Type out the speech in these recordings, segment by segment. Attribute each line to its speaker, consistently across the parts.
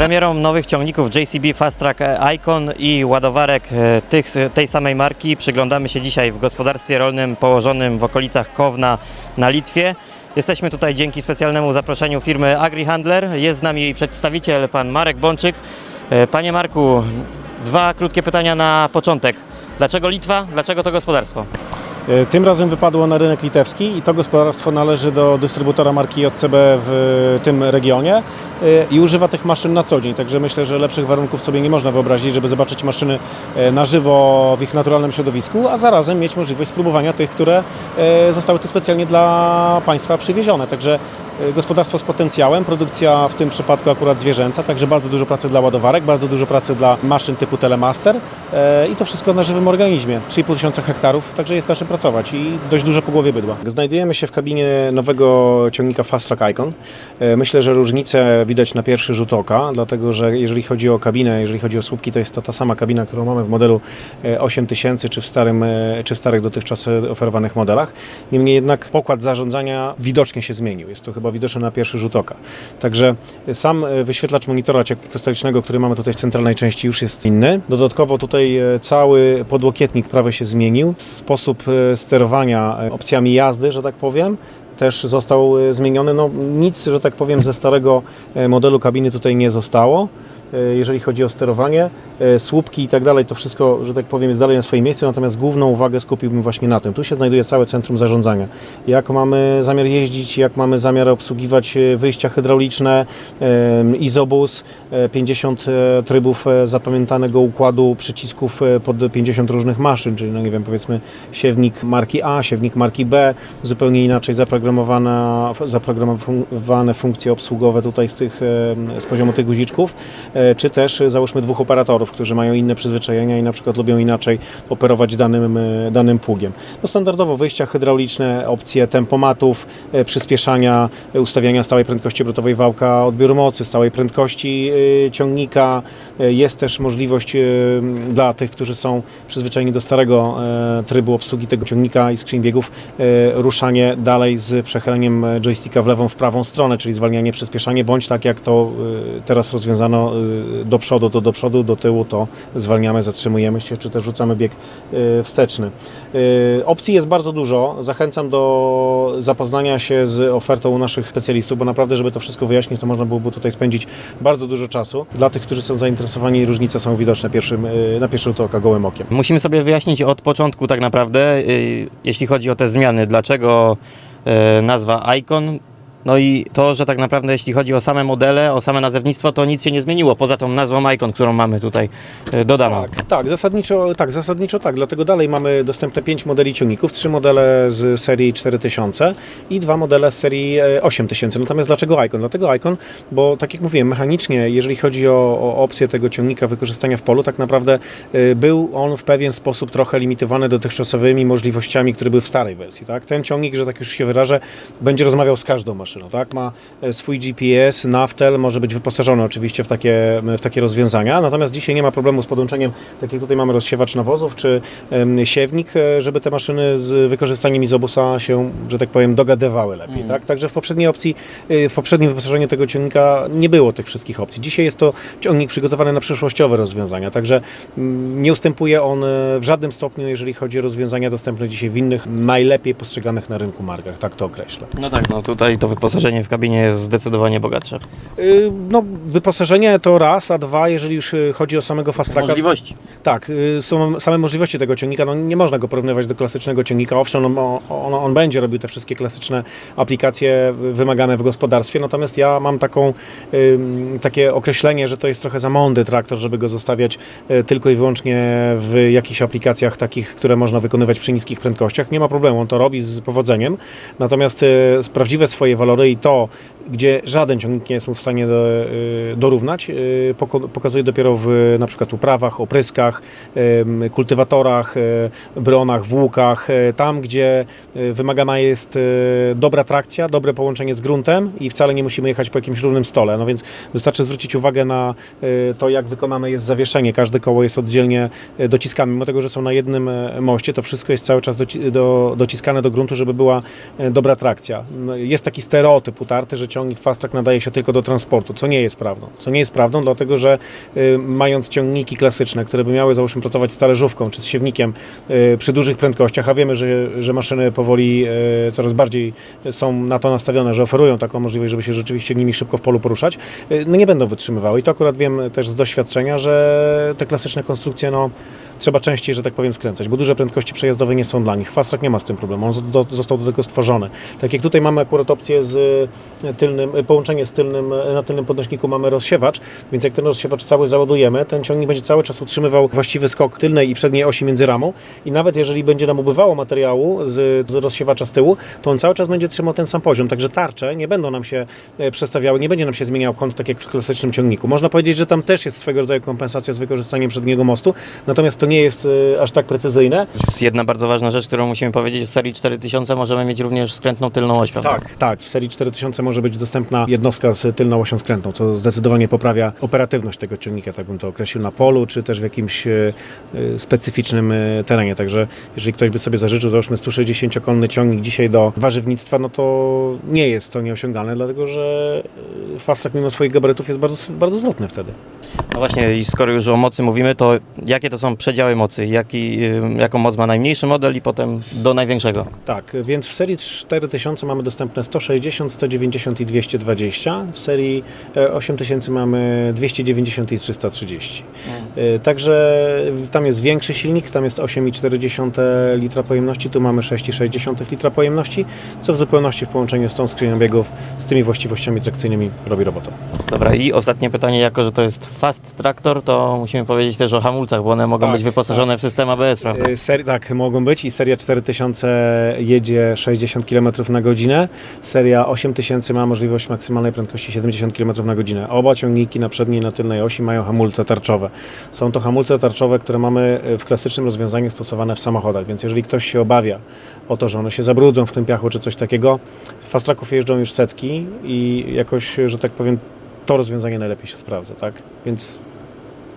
Speaker 1: Premierą nowych ciągników JCB Fast Track Icon i ładowarek e, tych, tej samej marki przyglądamy się dzisiaj w gospodarstwie rolnym położonym w okolicach Kowna na Litwie. Jesteśmy tutaj dzięki specjalnemu zaproszeniu firmy AgriHandler. Jest z nami jej przedstawiciel, pan Marek Bączyk. E, Panie Marku, dwa krótkie pytania na początek. Dlaczego Litwa? Dlaczego to gospodarstwo?
Speaker 2: E, Tym razem wypadło na rynek litewski i to gospodarstwo należy do dystrybutora marki JCB w tym regionie e, i używa tych maszyn na co dzień. Także myślę, że lepszych warunków sobie nie można wyobrazić, żeby zobaczyć maszyny e, na żywo w ich naturalnym środowisku, a zarazem mieć możliwość spróbowania tych, które e, zostały tu specjalnie dla Państwa przywiezione. Także e, gospodarstwo z potencjałem, produkcja w tym przypadku akurat zwierzęca, także bardzo dużo pracy dla ładowarek, bardzo dużo pracy dla maszyn typu Telemaster e, i to wszystko na żywym organizmie. 3,5 tysiąca hektarów, także jest na czym pracować i dość duże pogłowie bydła. Znajdujemy się w kabinie nowego ciągnika Fast Track Icon. E, Myślę, że różnicę widać na pierwszy rzut oka, dlatego że jeżeli chodzi o kabinę, jeżeli chodzi o słupki, to jest to ta sama kabina, którą mamy w modelu e, 8000 czy w, starym, e, czy w starych dotychczas e, oferowanych modelach. Niemniej jednak pokład zarządzania widocznie się zmienił. Jest to chyba widoczne na pierwszy rzut oka. Także sam e, wyświetlacz monitora krystalicznego, który mamy tutaj w centralnej części już jest inny. Dodatkowo tutaj e, cały podłokietnik prawie się zmienił. Sposób e, sterowania e, opcjami jazdy, że tak powiem, też został e, zmieniony. No, nic, że tak powiem, ze starego e, modelu kabiny tutaj nie zostało. E, Jeżeli chodzi o sterowanie, e, słupki i tak dalej, to wszystko, że tak powiem, jest dalej na swoim miejscu, natomiast główną uwagę skupiłbym właśnie na tym. Tu się znajduje całe centrum zarządzania. Jak mamy zamiar jeździć, jak mamy zamiar obsługiwać e, wyjścia hydrauliczne, izobus, e, 50 e, trybów zapamiętanego układu przycisków pod 50 różnych maszyn, czyli no nie wiem, powiedzmy siewnik marki A, siewnik marki B, zupełnie inaczej zaprogramowana, zaprogramowane funkcje obsługowe tutaj z, tych, z poziomu tych guziczków, czy też e, załóżmy dwóch operatorów, którzy mają inne przyzwyczajenia i na przykład lubią inaczej operować danym, e, danym pługiem. No standardowo wyjścia hydrauliczne, opcje tempomatów, e, przyspieszania, e, ustawiania stałej prędkości obrotowej wałka, odbioru mocy, stałej prędkości e, ciągnika. E, Jest też możliwość e, dla tych, którzy są przyzwyczajeni do starego e, trybu obsługi tego ciągnika i skrzyń biegów, e, ruszanie dalej z przechyleniem e, joysticka w lewą, w prawą stronę, czyli zwalnianie, przyspieszanie, bądź tak jak to e, teraz rozwiązano e, do przodu, to do przodu, do tyłu, to zwalniamy, zatrzymujemy się, czy też rzucamy bieg e, wsteczny. E, Opcji jest bardzo dużo. Zachęcam do zapoznania się z ofertą u naszych specjalistów, bo naprawdę, żeby to wszystko wyjaśnić, to można byłoby tutaj spędzić bardzo dużo czasu. Dla tych, którzy są zainteresowani, różnice są widoczne pierwszym, e, na pierwszy rzut oka gołym okiem.
Speaker 1: Musimy sobie wyjaśnić od początku tak naprawdę, jeśli chodzi o te zmiany, dlaczego nazwa Icon. No i to, że tak naprawdę jeśli chodzi o same modele, o same nazewnictwo, to nic się nie zmieniło poza tą nazwą Icon, którą mamy tutaj y, dodaną.
Speaker 2: Tak, tak, zasadniczo tak, zasadniczo tak. Dlatego dalej mamy dostępne 5 modeli ciągników, 3 modele z serii 4000 i dwa modele z serii e, 8000. Natomiast dlaczego Icon? Dlatego Icon, bo tak jak mówiłem, mechanicznie, jeżeli chodzi o, o opcję tego ciągnika wykorzystania w polu, tak naprawdę e, był on w pewien sposób trochę limitowany dotychczasowymi możliwościami, które były w starej wersji. Tak? Ten ciągnik, że tak już się wyrażę, będzie rozmawiał z każdą maszyną. Tak? Ma e, swój GPS, naftel, może być wyposażony oczywiście w takie, w takie rozwiązania. Natomiast dzisiaj nie ma problemu z podłączeniem, tak jak tutaj mamy rozsiewacz nawozów czy siewnik, e, żeby te maszyny z wykorzystaniem izobusa się, że tak powiem, dogadywały lepiej. Tak? Także w poprzedniej opcji, e, w poprzednim wyposażeniu tego ciągnika nie było tych wszystkich opcji. Dzisiaj jest to ciągnik przygotowany na przyszłościowe rozwiązania, także mm, nie ustępuje on e, w żadnym stopniu, jeżeli chodzi o rozwiązania dostępne dzisiaj w innych, najlepiej postrzeganych na rynku markach, tak to określę.
Speaker 1: No tak, no tutaj to wyposażenie w kabinie jest zdecydowanie bogatsze.
Speaker 2: Y, No, wyposażenie to raz, a dwa, jeżeli już y, chodzi o samego fast tracka.
Speaker 1: Możliwości.
Speaker 2: Tak, y, są same możliwości tego ciągnika. No, nie można go porównywać do klasycznego ciągnika. Owszem, on, on, on będzie robił te wszystkie klasyczne aplikacje wymagane w gospodarstwie, natomiast ja mam taką, takie określenie, że to jest trochę za mądry traktor, żeby go zostawiać tylko i wyłącznie w jakichś aplikacjach takich, które można wykonywać przy niskich prędkościach. Nie ma problemu, on to robi z powodzeniem. Natomiast prawdziwe swoje walory walory i to, gdzie żaden ciągnik nie jest mu w stanie do, y, dorównać, y, pokazuje dopiero w na przykład uprawach, opryskach, kultywatorach, y, bronach, w łukach, y, tam gdzie wymagana jest dobra trakcja, dobre połączenie z gruntem i wcale nie musimy jechać po jakimś równym stole. No więc wystarczy zwrócić uwagę na to, jak wykonane jest zawieszenie. Każde koło jest oddzielnie dociskane. Mimo tego, że są na jednym y, moście, to wszystko jest cały czas doci- do, dociskane do gruntu, żeby była y, dobra trakcja. No, Jest taki stereotyp utarty, że ciągnik fast track nadaje się tylko do transportu, co nie jest prawdą. Co nie jest prawdą, dlatego że y, mając ciągniki klasyczne, które by miały załóżmy pracować z talerzówką czy z siewnikiem y, przy dużych prędkościach, a wiemy, że, że maszyny powoli y, coraz bardziej są na to nastawione, że oferują taką możliwość, żeby się rzeczywiście nimi szybko w polu poruszać, y, no nie będą wytrzymywały. I to akurat wiem też z doświadczenia, że te klasyczne konstrukcje, no trzeba częściej, że tak powiem, skręcać, bo duże prędkości przejazdowe nie są dla nich. Fast track nie ma z tym problemu, on do, został do tego stworzony. Tak jak tutaj mamy akurat opcję z y, tylnym, y, połączenie z tylnym, y, na tylnym podnośniku mamy rozsiewacz, więc jak ten rozsiewacz cały załadujemy, ten ciągnik będzie cały czas utrzymywał właściwy skok tylnej i przedniej osi między ramą i nawet jeżeli będzie nam ubywało materiału z, z rozsiewacza z tyłu, to on cały czas będzie trzymał ten sam poziom, także tarcze nie będą nam się e, przestawiały, nie będzie nam się zmieniał kąt tak jak w klasycznym ciągniku. Można powiedzieć, że tam też jest swego rodzaju kompensacja z wykorzystaniem przedniego mostu, natomiast to nie jest e, aż tak precyzyjne.
Speaker 1: Jest jedna bardzo ważna rzecz, którą musimy powiedzieć, w serii 4000 możemy mieć również skrętną tylną oś, prawda?
Speaker 2: Tak, tak. W serii 4000 może być dostępna jednostka z tylną osią skrętną, co zdecydowanie poprawia operatywność tego ciągnika, tak bym to określił, na polu, czy też w jakimś e, e, specyficznym terenie. Także jeżeli ktoś by sobie zażyczył, załóżmy 160-konny ciągnik dzisiaj do warzywnictwa, no to nie jest to nieosiągalne, dlatego że fast track mimo swoich gabarytów jest bardzo, bardzo zwrotny wtedy.
Speaker 1: No właśnie, i skoro już o mocy mówimy, to jakie to są przedziały mocy? Jaki, jaką moc ma najmniejszy model i potem do największego?
Speaker 2: Tak, więc w serii 4000 mamy dostępne 160, 190 i 220. W serii e, 8000 mamy 290 i 330. E, Także tam jest większy silnik, tam jest 8,4 litra pojemności, tu mamy 6,6 litra pojemności, co w zupełności w połączeniu z tą skrzynią biegów, z tymi właściwościami trakcyjnymi robi robotę.
Speaker 1: Dobra, i ostatnie pytanie, jako że to jest fast traktor, to musimy powiedzieć też o hamulcach, bo one mogą
Speaker 2: Tak,
Speaker 1: być wyposażone w system ABS, prawda?
Speaker 2: Seri- tak, mogą być i seria 4000 jedzie 60 km na godzinę, seria 8000 ma możliwość maksymalnej prędkości 70 km na godzinę. Oba ciągniki na przedniej i na tylnej osi mają hamulce tarczowe. Są to hamulce tarczowe, które mamy e, w klasycznym rozwiązaniu stosowane w samochodach, więc jeżeli ktoś się obawia o to, że one się zabrudzą w tym piachu czy coś takiego, fast tracków jeżdżą już setki i jakoś, że tak powiem, to rozwiązanie najlepiej się sprawdza, tak? Więc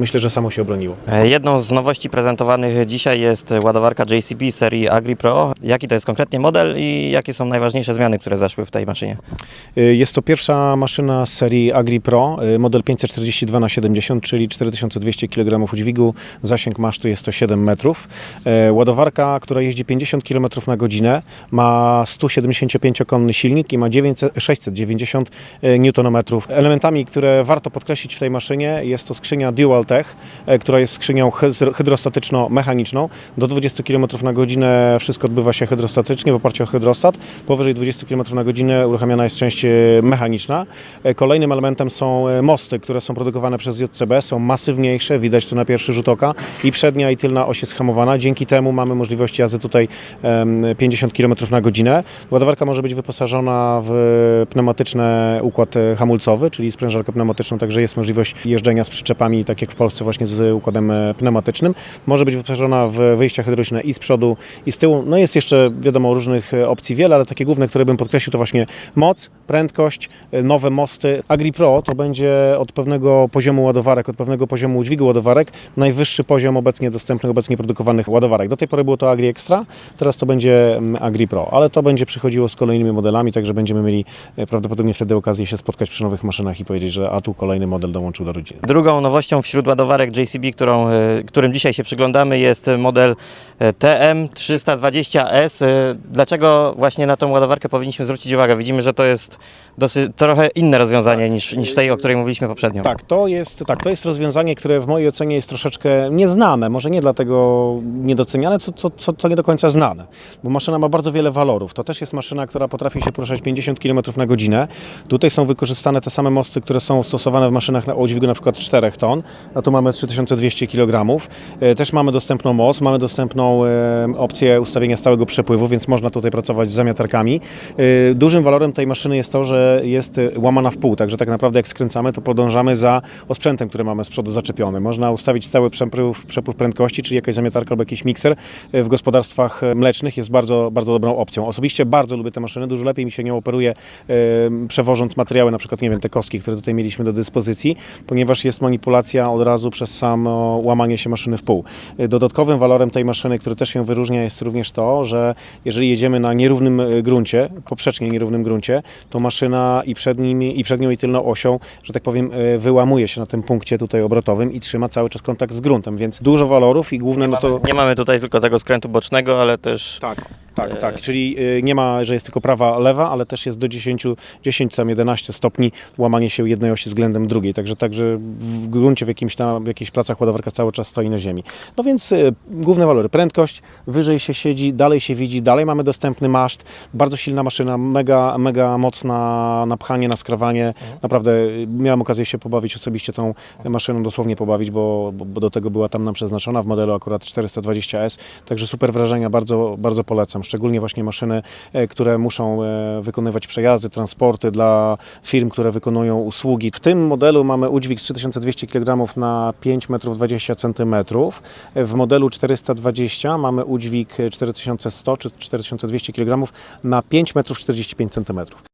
Speaker 2: myślę, że samo się obroniło.
Speaker 1: E, Jedną z nowości prezentowanych dzisiaj jest ładowarka JCB serii Agri Pro. Jaki to jest konkretnie model i jakie są najważniejsze zmiany, które zaszły w tej maszynie?
Speaker 2: Y, Jest to pierwsza maszyna z serii Agri Pro, y, model 542 na 70 czyli 4200 kg udźwigu, zasięg masztu jest to 7 metrów. E, Ładowarka, która jeździ 50 km na godzinę, ma 175-konny silnik i ma 900 690 Nm. Elementami, które warto podkreślić w tej maszynie jest to skrzynia Dual E, która jest skrzynią hydro- hydrostatyczno-mechaniczną. Do 20 km na godzinę wszystko odbywa się hydrostatycznie w oparciu o hydrostat. Powyżej 20 km na godzinę uruchamiana jest część e, mechaniczna. E, Kolejnym elementem są mosty, które są produkowane przez JCB. Są masywniejsze, widać tu na pierwszy rzut oka. I przednia i tylna oś jest hamowana. Dzięki temu mamy możliwość jazdy tutaj em, 50 km na godzinę. Ładowarka może być wyposażona w pneumatyczny układ hamulcowy, czyli sprężarkę pneumatyczną, także jest możliwość jeżdżenia z przyczepami, tak jak w Polsce właśnie z układem e, pneumatycznym. Może być wyposażona w wyjścia hydrauliczne i z przodu, i z tyłu. No jest jeszcze, wiadomo, różnych e, opcji wiele, ale takie główne, które bym podkreślił, to właśnie moc, prędkość, e, nowe mosty. Agri Pro to będzie od pewnego poziomu ładowarek, od pewnego poziomu udźwigu ładowarek, najwyższy poziom obecnie dostępnych, obecnie produkowanych ładowarek. Do tej pory było to Agri Extra, teraz to będzie mm, Agri Pro, ale to będzie przychodziło z kolejnymi modelami, także będziemy mieli prawdopodobnie wtedy okazję się spotkać przy nowych maszynach i powiedzieć, że a tu kolejny model dołączył do rodziny.
Speaker 1: Drugą nowością wśród ładowarek JCB, którą, e, którym dzisiaj się przyglądamy, jest model e, TM320S. E, Dlaczego właśnie na tą ładowarkę powinniśmy zwrócić uwagę? Widzimy, że to jest dosyć, trochę inne rozwiązanie niż, niż tej, o której mówiliśmy poprzednio.
Speaker 2: Tak, to jest, tak, to jest rozwiązanie, które w mojej ocenie jest troszeczkę nieznane, może nie dlatego niedoceniane, co, co, co, co nie do końca znane, bo maszyna ma bardzo wiele walorów. To też jest maszyna, która potrafi się poruszać 50 km na godzinę. Tutaj są wykorzystane te same mosty, które są stosowane w maszynach na o dźwigu na przykład 4 ton. A tu mamy 3200 kg. E, Też mamy dostępną moc, mamy dostępną e, opcję ustawienia stałego przepływu, więc można tutaj pracować z zamiatarkami. E, Dużym walorem tej maszyny jest to, że jest łamana w pół, także tak naprawdę jak skręcamy, to podążamy za osprzętem, który mamy z przodu zaczepiony. Można ustawić stały przepływ, przepływ prędkości, czyli jakaś zamiatarka albo jakiś mikser w gospodarstwach mlecznych jest bardzo, bardzo dobrą opcją. Osobiście bardzo lubię te maszyny, dużo lepiej mi się nią operuje przewożąc materiały, na przykład, nie wiem, te kostki, które tutaj mieliśmy do dyspozycji, ponieważ jest manipulacja od razu przez samo łamanie się maszyny w pół. Dodatkowym walorem tej maszyny, który też ją wyróżnia, jest również to, że jeżeli jedziemy na nierównym e, gruncie, poprzecznie nierównym gruncie, to maszyna i przed, nimi, i przed nią i tylną osią, że tak powiem, e, wyłamuje się na tym punkcie tutaj obrotowym i trzyma cały czas kontakt z gruntem, więc dużo walorów i główne no to...
Speaker 1: Nie mamy tutaj tylko tego skrętu bocznego, ale też
Speaker 2: Tak, tak, tak. Czyli y, nie ma, że jest tylko prawa, lewa, ale też jest do 10, 10 tam 11 stopni łamanie się jednej osi względem drugiej. Także, także w gruncie w, jakimś tam, w jakichś pracach ładowarka cały czas stoi na ziemi. No więc y, główne walory. Prędkość, wyżej się siedzi, dalej się widzi, dalej mamy dostępny maszt. Bardzo silna maszyna, mega, mega mocna na pchanie, na skrawanie. Naprawdę y, miałem okazję się pobawić osobiście tą maszyną, dosłownie pobawić, bo, bo, bo do tego była tam nam przeznaczona w modelu akurat 420S. Także super wrażenia, bardzo, bardzo polecam. Szczególnie właśnie maszyny, e, które muszą e, wykonywać przejazdy, transporty dla firm, które wykonują usługi. W tym modelu mamy udźwig z 3200 kg na 5 metrów 20 cm. W modelu 420 mamy udźwig 4100 czy 4200 kg na 5 metrów 45 cm.